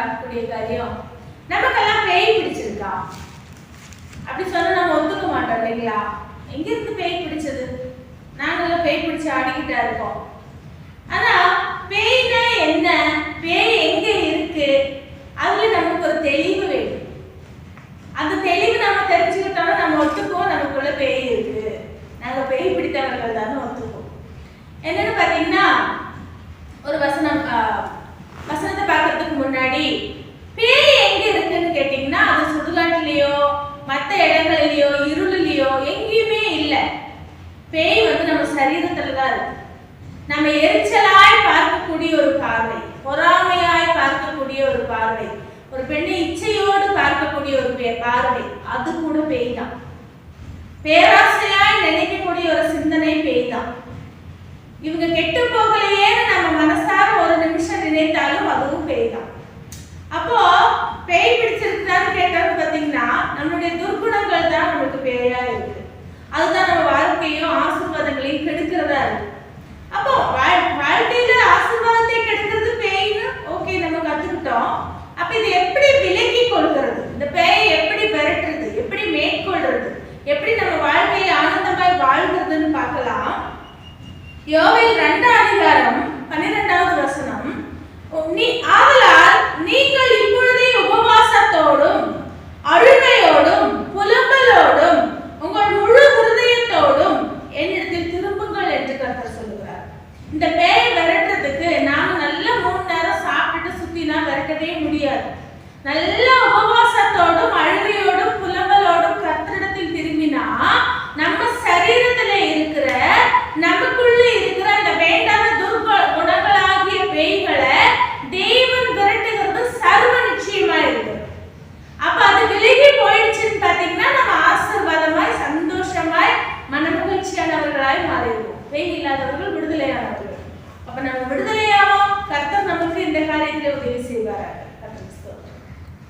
பார்க்கக்கூடிய காரியம். நமக்கெல்லாம் பேய் பிடிச்சிருக்கா? அப்படி சொன்னா நம்ம ஒத்துக்க மாட்டோம் இல்லைங்களா? எங்க இருந்து பேய் பிடிச்சது? நாங்கெல்லாம் பேய் பிடிச்சு ஆடிக்கிட்டா இருக்கோம். ஆனா பேய்னா என்ன? பேய் எங்க இருக்கு? அதுல நமக்கு ஒரு தெளிவு வேணும் அந்த தெளிவு நம்ம தெரிஞ்சுக்கிட்டோம்னா நம்ம ஒத்துக்குவோம். நமக்குள்ள பேய் இருக்கு. நாங்க பேய் பிடித்தவர்கள் தான் ஒத்துக்குவோம். என்னன்னு பாத்தீங்கன்னா ஒரு வசனம் பார்க்கறதுக்கு முன்னாடி பேய் எங்க இருக்குன்னு கேட்டீங்கன்னா அது சுடுகாட்டிலேயோ மற்ற இடங்களிலேயோ இருளிலேயோ எங்கேயுமே இல்லை. பேய் வந்து நம்ம சரீரத்துல தான் இருக்கு. நம்ம எரிச்சலாய் பார்க்கக்கூடிய ஒரு பார்வை பொறாமையாய் பார்க்கக்கூடிய ஒரு பார்வை ஒரு பெண்ணை இச்சையோடு பார்க்கக்கூடிய ஒரு பார்வை அது கூட பேய் தான். பேராசையாய் நினைக்கக்கூடிய ஒரு சிந்தனை பேய் தான். இவங்க கெட்டு போகலையேன்னு நம்ம மனசார ஒரு நிமிஷம் நினைத்தாலும் அதுவும் பேய் தான் அப்போ பேய் பிடிச்சிருக்கான்னு கேட்டது பாத்தீங்கன்னா நம்மளுடைய துர்குணங்கள் தான் நமக்கு பேயா இருக்கு. அதுதான் நம்ம வாழ்க்கையும் ஆசீர்வாதங்களையும் கெடுக்கிறதா இருக்கு. அப்போ வாழ்- வாழ்க்கையில ஆசீர்வாதத்தை கெடுக்கிறது பேய்னு ஓகே நம்ம கத்துக்கிட்டோம். அப்ப இது எப்படி விலக்கி கொள்கிறது? இந்த பேயை எப்படி விரட்டுறது? எப்படி மேற்கொள்றது? எப்படி நம்ம வாழ்க்கையை ஆனந்தமாய் வாழ்கிறதுன்னு பார்க்கலாம். யோவில் ரெண்டாம் அதிகாரம் பன்னிரெண்டாவது வசனம். நீ ஆ நல்ல உபவாசத்தோடும் அழுகையோடும் புலம்பலோடும் கத்திரிடத்தில் திரும்பினா நம்ம சரீரத்துல இருக்கிற நமக்குள்ள இருக்கிற அந்த வேண்டாத துர்ப குணங்களாகிய பேய்களை தெய்வம் விரட்டுகிறது சர்வ நிச்சயமா இருக்கு அப்ப அது விலகி போயிடுச்சுன்னு பாத்தீங்கன்னா நம்ம ஆசீர்வாதமாய் சந்தோஷமாய் மன மகிழ்ச்சியானவர்களாய் மாறிடுவோம். பேய் இல்லாதவர்கள் விடுதலையானவர்கள். அப்ப நம்ம விடுதலையாவோம்